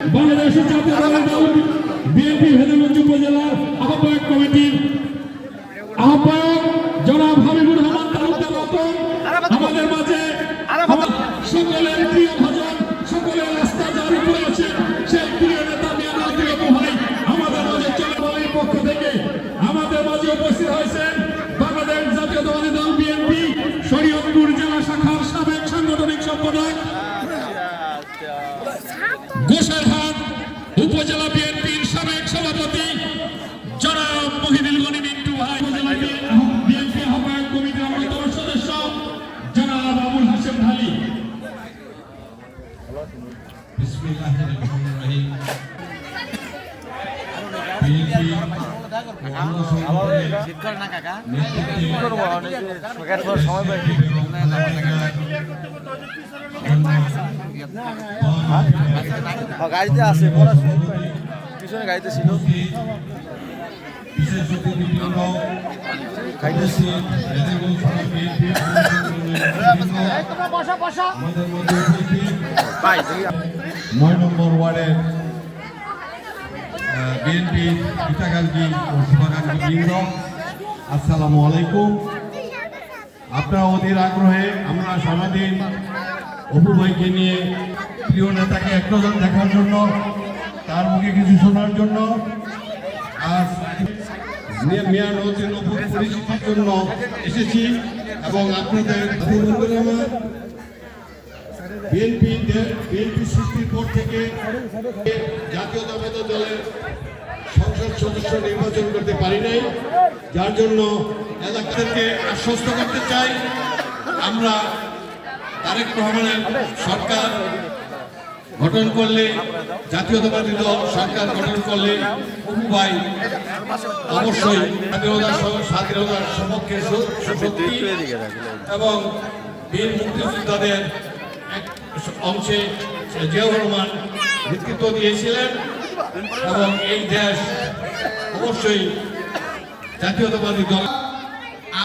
বাংলাদেশের জাতীয় দলের দল বিএনপি ভেদগঞ্জ উপজেলার আহ্বায়ক কমিটির আহ্বায়ক জনাব হাবিবুর রহমান তালুকদার রতন আমাদের মাঝে সকলের প্রিয় ভজন সকলের রাস্তা যার উপরে আছে সেই প্রিয় নেতা মিয়ানুর প্রিয় ভাই আমাদের মাঝে চলে দলের পক্ষ থেকে। আমাদের মাঝে উপস্থিত হয়েছেন বাংলাদেশ জাতীয় দলের দল বিএনপি শরীয়তপুর জেলা শাখার সাবেক সাংগঠনিক সম্পাদক গোসাইরহাট উপজেলা বিএনপির সাবেক সভাপতি জনাব মহিদুল গনি মিন্টু ভাই। উপজেলা বিএনপি আহ্বায়ক কমিটির অন্যতম সদস্য জনাব আবুল হাসেম ঢালি। সময় গাড়িতে আছে পিছনে গাড়িতে ছিল। নয় নম্বর বিএনপি আসসালামু আলাইকুম। আপনারা অধীর আগ্রহে আমরা সারাদিন অপু ভাইকে নিয়ে প্রিয় নেতাকে এক নজর দেখার জন্য, তার মুখে কিছু শোনার জন্য আজ মিয়া পরিচিতির জন্য এসেছি এবং আপনাদের বন্ধুরা আমার বিএনপি বিএনপি সৃষ্টির পর থেকে জাতীয়তাবাদী দলের সংসদ সদস্য নির্বাচন করতে পারি নাই। যার জন্য এলাকাদেরকে আশ্বস্ত করতে চাই। আমরা তারেক রহমানের সরকার গঠন করলে জাতীয়তাবাদী দল, সরকার গঠন করলে ভাই অবশ্যই স্বাধীনতা সহ- স্বাধীনতার সপক্ষে এবং বীর মুক্তিযোদ্ধাদের এক অংশে জিয়াউর রহমান নেতৃত্ব দিয়েছিলেন এবং এই দেশ অবশ্যই জাতীয়তাবাদী দল।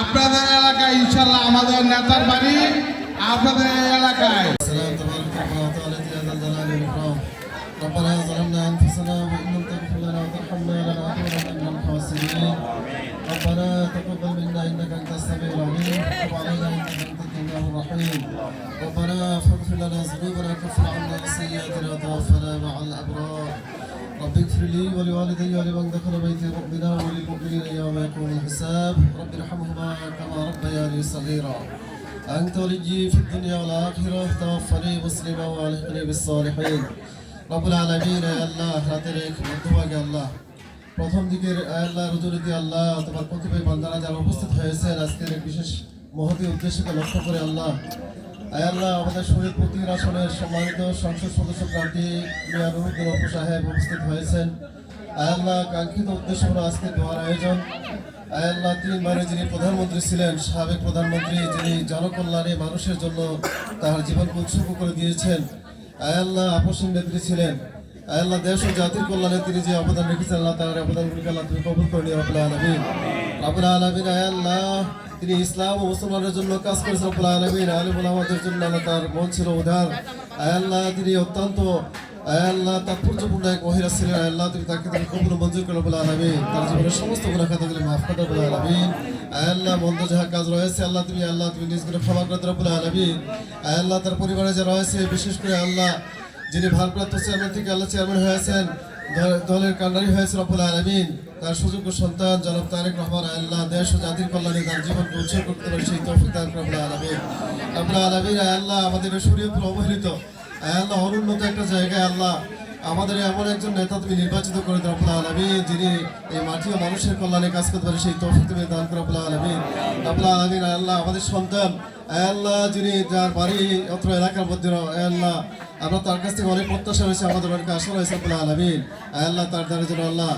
আপনাদের এলাকায় ইনশাল্লাহ আমাদের নেতার বাড়ি, আপনাদের এলাকায়। ربنا ظلمنا أنفسنا وإن لم تغفر لنا وترحمنا لنكونن من الخاسرين ربنا تقبل منا إنك أنت السميع العليم. وتب علينا إنك أنت التواب الرحيم. ربنا فاغفر لنا ذنوبنا وكفر عنا سيئاتنا وتوفنا مع الأبرار. رب اغفر لي ولوالدي ولمن دخل بيتي مؤمنا وللمؤمنين يوم يقوم الحساب. رب ارحمهما كما ربياني صغيرا. أنت وليي في الدنيا والآخرة. توفني مسلما وألحقني بالصالحين. রবুল আলমীর আল্লাহ, রাতের এক মধ্যভাগে আল্লাহ। প্রথম দিকের আল্লাহ রজনীতি আল্লাহ, তোমার প্রতিভা বান্দারা যারা উপস্থিত হয়েছে আজকের বিশেষ মহতি উদ্দেশ্যকে লক্ষ্য করে আল্লাহ আয়াল্লাহ আমাদের শরীরপতি আসনের সম্মানিত সংসদ সদস্য প্রার্থী মিয়া অপু সাহেব উপস্থিত হয়েছেন। আয়াল্লাহ কাঙ্ক্ষিত উদ্দেশ্য হলো আজকের দোয়ার আয়োজন। আয়াল্লাহ তিনবারে যিনি প্রধানমন্ত্রী ছিলেন, সাবেক প্রধানমন্ত্রী যিনি জনকল্যাণে মানুষের জন্য তার জীবনকে উৎসর্গ করে দিয়েছেন। আল্লাহ আপসীন নেত্রী ছিলেন। আল্লাহ, দেশ ও জাতির কল্যাণে তিনি যে অবদান রেখেছেন আল্লাহ তার অবদানগুলিকে আল্লাহ তুমি কবুল করে নিয়ে রব্বুল আলমিন। রব্বুল আলমিন, আয় আল্লাহ, তিনি ইসলাম ও মুসলমানের জন্য কাজ করেছেন, রব্বুল আলমিন। আলিমুল আমাদের জন্য আল্লাহ তার মন ছিল উদার। আয়াল্লাহ তিনি অত্যন্ত আল্লাহ তাৎপর্যপূর্ণ এক মহিলা ছিলেন আল্লাহ তুমি তাকে মঞ্জুর করে বলে আলামিন। তার জীবনের সমস্ত গুণা মাফ করে বলে আয় আল্লাহ মন্দ যাহা কাজ রয়েছে, আল্লাহ তুমি আল্লাহ তুমি নিজ করে করে দেবো বলে আয় আল্লাহ তার পরিবারে যা রয়েছে, বিশেষ করে আল্লাহ, যিনি ভারপ্রাপ্ত চেয়ারম্যান থেকে আল্লাহ চেয়ারম্যান হয়েছেন দলের কান্ডারি হয়েছে রব্বুল আলামিন। তার সুযোগ্য সন্তান জনাব তারেক রহমান, আল্লাহ দেশ ও জাতির কল্যাণে তার জীবনকে উৎসর্গ করতে পারে, সেই তৌফিক দান রব্বুল আলামিন। রব্বুল আলামিন, আল্লাহ আমাদের এই শরীয়তপুর অবহেলিত আল্লাহ অনুন্নত একটা জায়গায় আল্লাহ আমাদের এমন একজন নেতা তুমি নির্বাচিত করে দাও, রব্বুল আলামিন, যিনি এই মাটি ও মানুষের কল্যাণে কাজ করতে পারে, সেই তৌফিক তুমি দান করো, রব্বুল আলামিন। রব্বুল আলামিন আল্লাহ, আমাদের সন্তান আল্লাহ, যিনি যার বাড়ি অত্র এলাকার মধ্যে আল্লাহ, আমরা তার কাছ থেকে অনেক প্রত্যাশা রয়েছে, আমাদের অনেক আশা রয়েছে, রব্বুল আলামিন। আল্লাহ, তার দ্বারা যেন আল্লাহ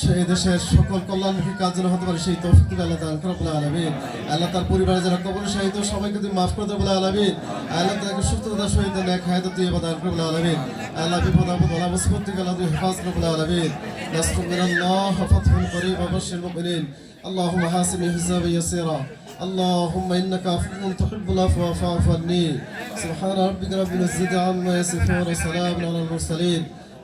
সেই দেশের সকল কল্যাণমুখী কাজ যেন হতে পারে সেই তৌফিক তুমি আল্লাহ দান করো রব্বুল আলামিন আল্লাহ তার পরিবারে যারা কবর শাহিদ সবাইকে তুমি মাফ করে দেবো রব্বুল আলামিন আল্লাহ তাকে সুস্থতা সহিত এক হায়াত দিয়ে দান করো রব্বুল আলামিন আল্লাহ বিপদ আপদ আল্লাহ মুসিবত থেকে আল্লাহ তুমি হেফাজত করো রব্বুল আলামিন নাসরুম মিনাল্লাহ ফাতহুল করিম ওয়া বাশশির মুমিনিন اللهم حاسب حسابي يسيرا اللهم انك عفو تحب العفو فاعف عني سبحان ربك رب العزه عما يصفون وسلام على المرسلين